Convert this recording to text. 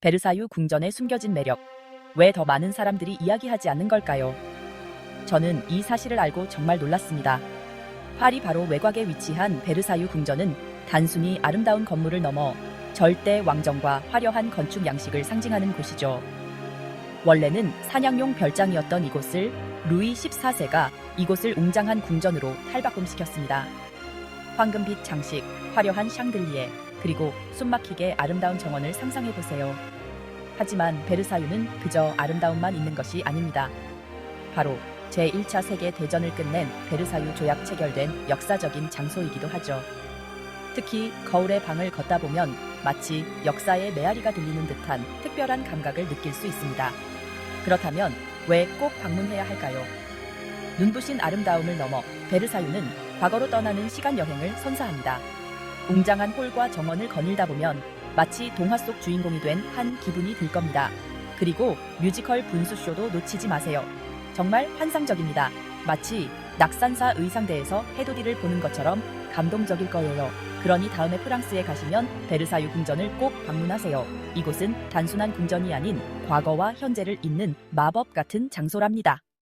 베르사유 궁전의 숨겨진 매력. 왜 더 많은 사람들이 이야기하지 않는 걸까요? 저는 이 사실을 알고 정말 놀랐습니다. 파리 바로 외곽에 위치한 베르사유 궁전은 단순히 아름다운 건물을 넘어 절대 왕정과 화려한 건축 양식을 상징하는 곳이죠. 원래는 사냥용 별장이었던 이곳을 루이 14세가 이곳을 웅장한 궁전으로 탈바꿈시켰습니다. 황금빛 장식, 화려한 샹들리에, 그리고 숨막히게 아름다운 정원을 상상해 보세요. 하지만 베르사유는 그저 아름다움만 있는 것이 아닙니다. 바로 제1차 세계 대전을 끝낸 베르사유 조약 체결된 역사적인 장소이기도 하죠. 특히 거울의 방을 걷다 보면 마치 역사의 메아리가 들리는 듯한 특별한 감각을 느낄 수 있습니다. 그렇다면 왜 꼭 방문해야 할까요? 눈부신 아름다움을 넘어 베르사유는 과거로 떠나는 시간 여행을 선사합니다. 웅장한 홀과 정원을 거닐다 보면 마치 동화 속 주인공이 된 한 기분이 들 겁니다. 그리고 뮤지컬 분수쇼도 놓치지 마세요. 정말 환상적입니다. 마치 낙산사 의상대에서 해돋이를 보는 것처럼 감동적일 거예요. 그러니 다음에 프랑스에 가시면 베르사유 궁전을 꼭 방문하세요. 이곳은 단순한 궁전이 아닌 과거와 현재를 잇는 마법 같은 장소랍니다.